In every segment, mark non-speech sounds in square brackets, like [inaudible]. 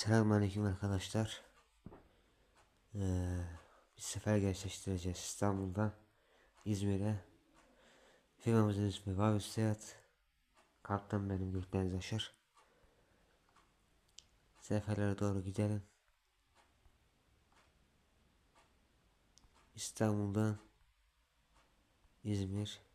Selamünaleyküm arkadaşlar. Ee, bir sefer gerçekleştireceğiz İstanbul'dan İzmir'e. Firmamızın ismi Vavis Seyahat. Kaptan benim Gökdeniz Aşar. Seferlere doğru gidelim. İstanbul'dan İzmir.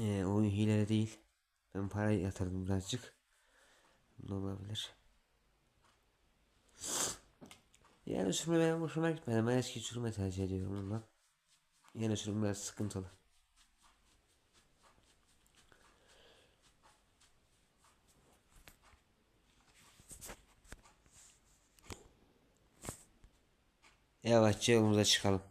Ee, oyun hileli değil. Ben parayı yatırdım birazcık. Ne olabilir? Yani sürme benim hoşuma gitmedi. Ben eski sürme tercih ediyorum ondan. Yeni sürüm biraz sıkıntılı. Yavaşça yolumuza çıkalım.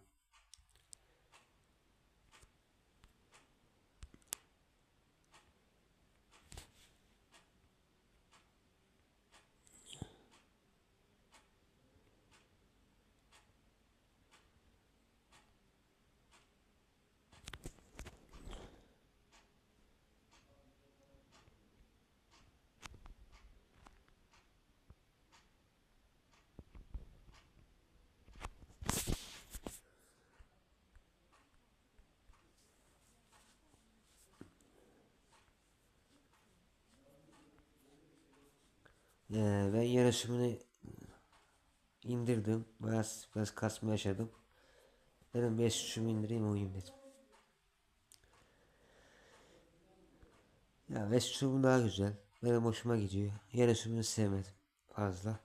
Ee, ben yarışımını indirdim. Biraz, biraz kasma yaşadım. Dedim bir şunu indireyim oyun dedim. Ya Westrum daha güzel. Benim hoşuma gidiyor. Yarışımını sevmedim fazla.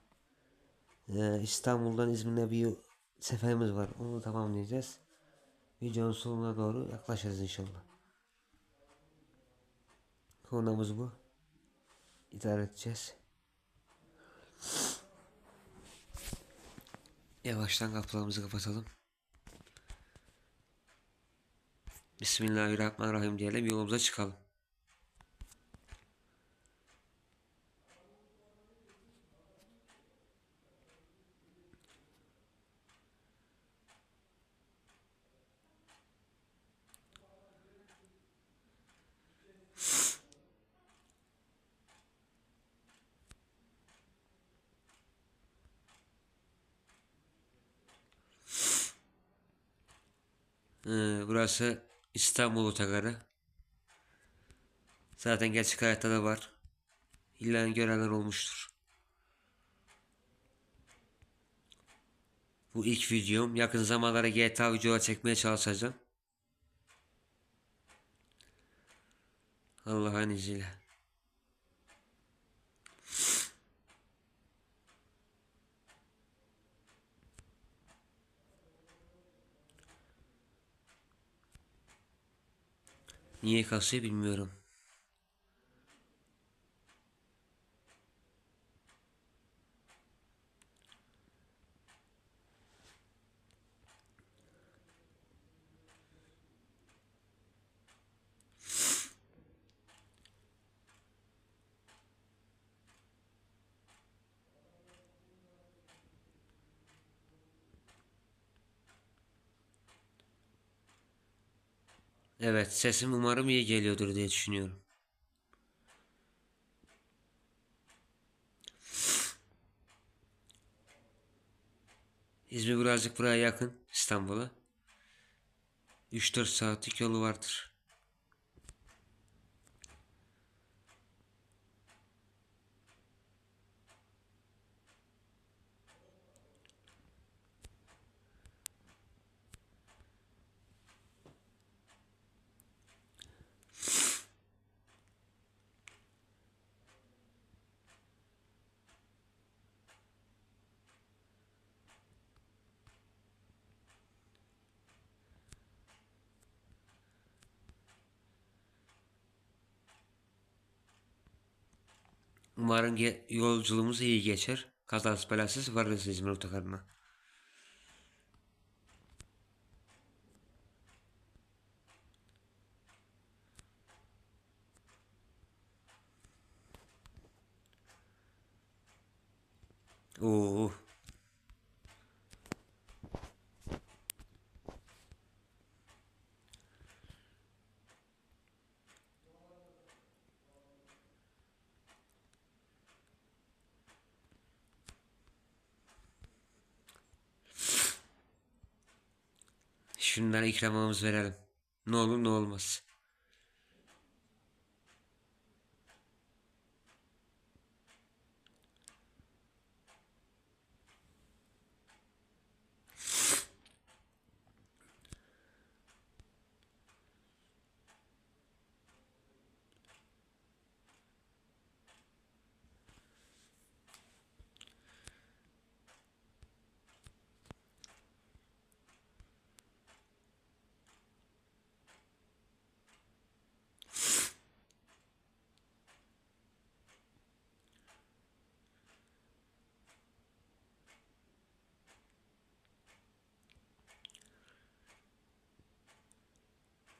Ee, İstanbul'dan İzmir'e bir seferimiz var. Onu tamamlayacağız. Videonun sonuna doğru yaklaşırız inşallah. Konumuz bu. İdare edeceğiz. Yavaştan kapılarımızı kapatalım. Bismillahirrahmanirrahim diyelim yolumuza çıkalım. Ee, burası İstanbul Otogarı. Zaten gerçek hayatta da var. İlla görenler olmuştur. Bu ilk videom. Yakın zamanlarda GTA videolar çekmeye çalışacağım. Allah'ın izniyle. Niye kasıyor bilmiyorum. Evet sesim umarım iyi geliyordur diye düşünüyorum. İzmir birazcık buraya yakın İstanbul'a. 3-4 saatlik yolu vardır. Umarım yolculuğumuz iyi geçer. Kazasız belasız varırız İzmir otogarına. Oo. Şimdiden ikramımızı verelim. Ne olur ne olmaz.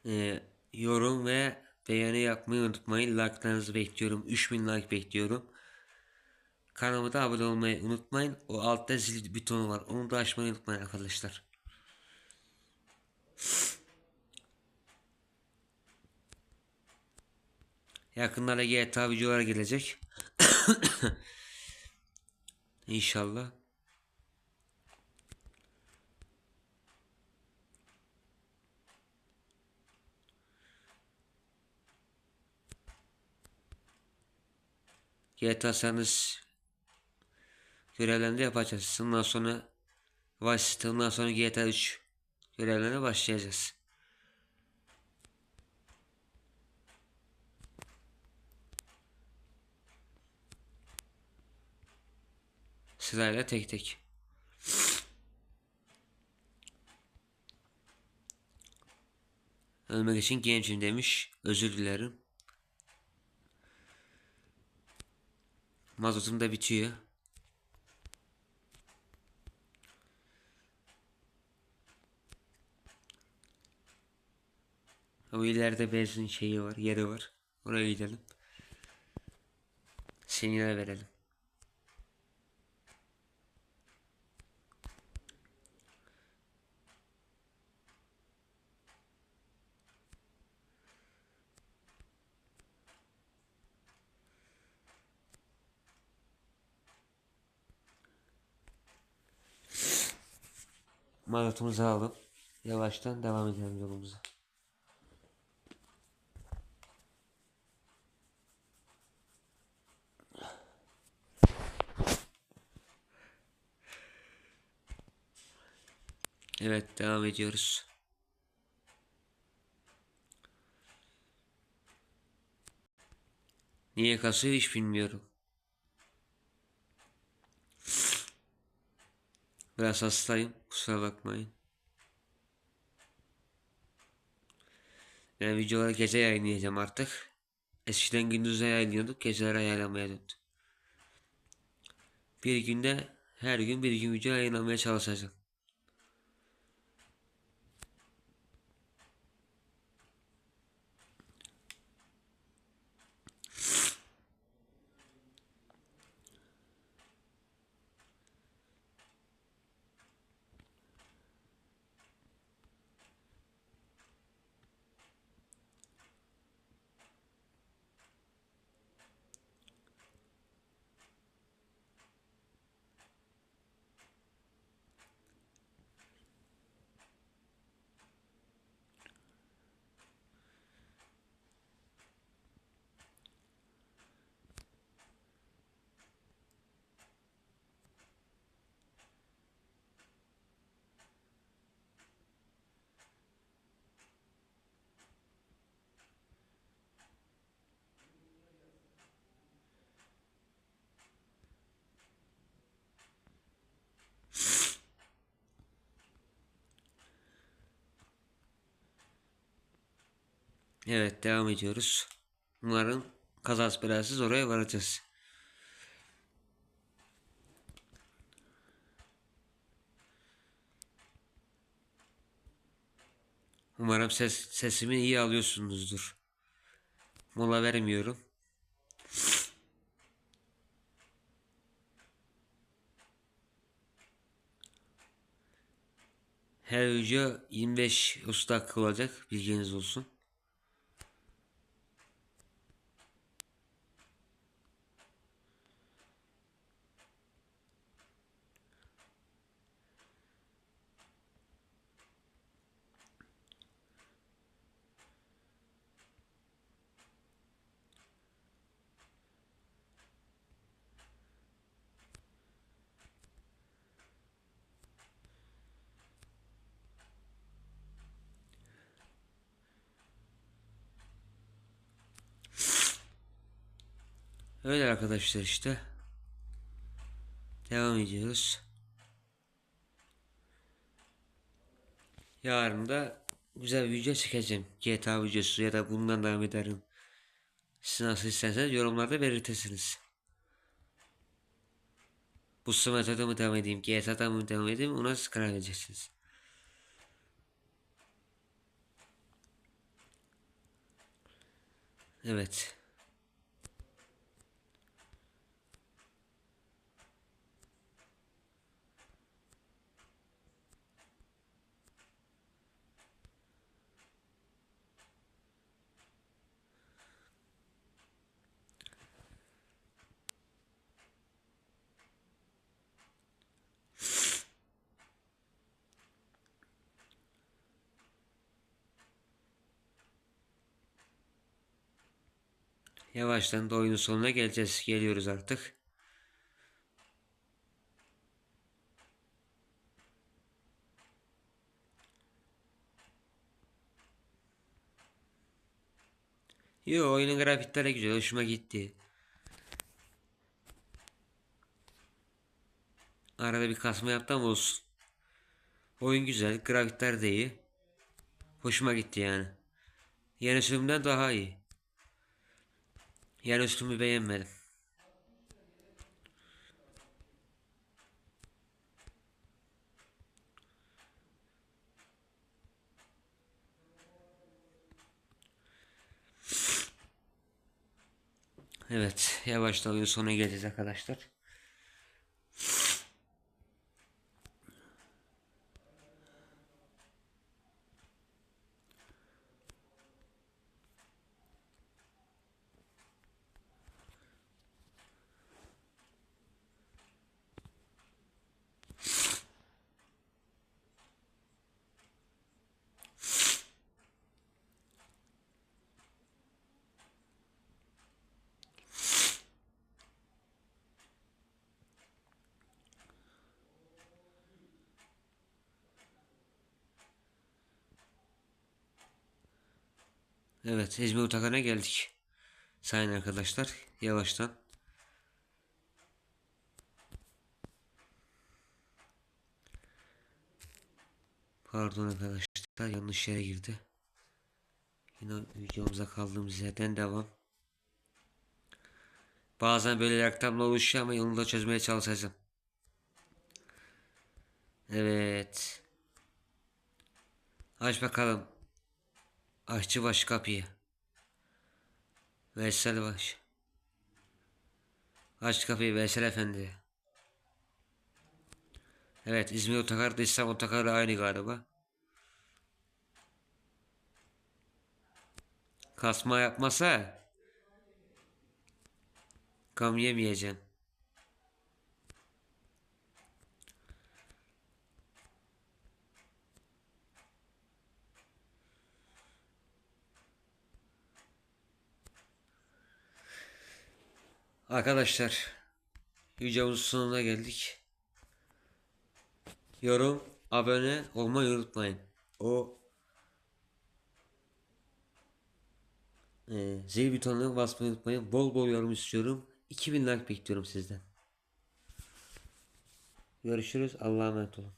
Ee, yorum ve beğeni yapmayı unutmayın. Like'larınızı bekliyorum. 3000 like bekliyorum. Kanalıma da abone olmayı unutmayın. O altta zil butonu var. Onu da açmayı unutmayın arkadaşlar. Yakınlarda GTA videoları gelecek. [coughs] İnşallah. GTA Sanız görevlerini de yapacağız. Ondan sonra Vice ondan sonra GTA 3 görevlerine başlayacağız. Sırayla tek tek. Ölmek için gencim demiş. Özür dilerim. Mazotum da bitiyor. O ileride benzin şeyi var, yeri var. Oraya gidelim. Sinyal verelim. Mazotumuzu alıp yavaştan devam edelim yolumuza. Evet devam ediyoruz. Niye kasıyor hiç bilmiyorum. Biraz hastayım. Kusura bakmayın. Yani videoları gece yayınlayacağım artık. Eskiden gündüze yayınlıyorduk. Gecelere yayınlamaya döndü. Bir günde her gün bir gün video yayınlamaya çalışacağım. Evet devam ediyoruz. Umarım kazası belasız oraya varacağız. Umarım ses, sesimi iyi alıyorsunuzdur. Mola vermiyorum. Her video 25-30 dakika olacak. Bilginiz olsun. Öyle arkadaşlar işte. Devam ediyoruz. Yarın da güzel bir video çekeceğim. GTA videosu ya da bundan devam ederim. Siz nasıl isterseniz yorumlarda belirtirsiniz. Bu sınavda mı devam edeyim? GTA'da mı devam edeyim? Ona siz karar vereceksiniz. Evet. Yavaştan da oyunun sonuna geleceğiz. Geliyoruz artık. Yo oyunun grafikleri güzel. Hoşuma gitti. Arada bir kasma yaptım olsun. Oyun güzel. Grafikler de iyi. Hoşuma gitti yani. Yeni sürümden daha iyi. Yeni sürümü beğenmedim. Evet, yavaştan oyun sonuna geleceğiz arkadaşlar. Evet, İzmir Otogarı'na geldik. Sayın arkadaşlar, yavaştan. Pardon arkadaşlar, yanlış yere girdi. Yine videomuza kaldığımız yerden devam. Bazen böyle reklamlar oluşuyor ama onu da çözmeye çalışacağım. Evet. Aç bakalım. Aşçı baş kapıyı. Veysel baş. Aç kapıyı Veysel efendi. Evet İzmir otogarı da İstanbul otogarı aynı galiba. Kasma yapmasa gam yemeyeceğim. Arkadaşlar videomuzun sonuna geldik. Yorum, abone olmayı unutmayın. O e, zil butonuna basmayı unutmayın. Bol bol yorum istiyorum. 2000 like bekliyorum sizden. Görüşürüz. Allah'a emanet olun.